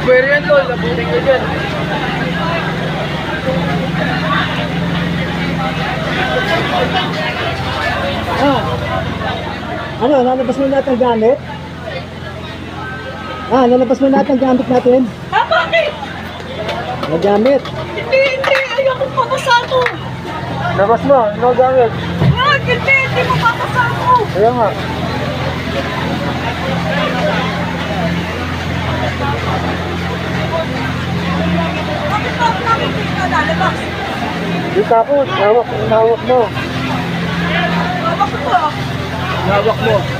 Pwede yan tol, labutin ko dyan. Ah. Ano, lalabas mo ng gamit? Ah, lalabas mo ng gamit natin? Ah, bakit? Mga gamit. Hindi, hindi. Ayoko papasado. Labas mo, ano gamit? Wag, hindi. Hindi mo papasado. Kaya nga. Bakit ba ako namin hindi ka lalabas? Yung tapos, hawak, hawak mo. Hawak ah. Hawak mo.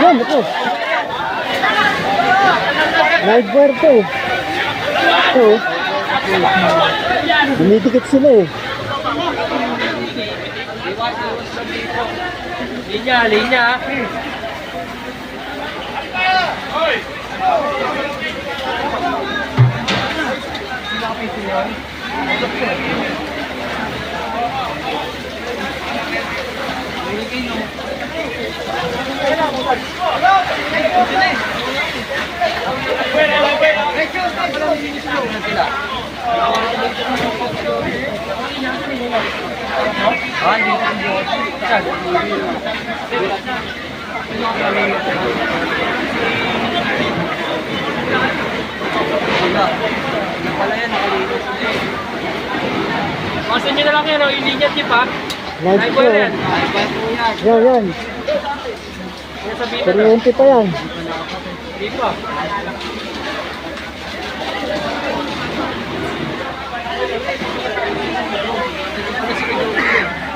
Yan, ito. Live wire to. Ito. Dumidikit sila eh. Linya, linya. Pasan nyo na lang yan, linya tip ha. Live wire yan. Yan, yan. Kuryente pa yan. Dito ah.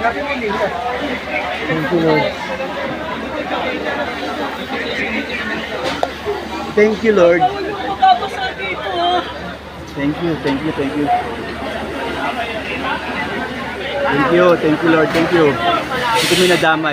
Thank you, Lord. Thank you, Lord. Thank you, thank you, thank you. Thank you, thank you, Lord, thank you. Hindi kami nadamay.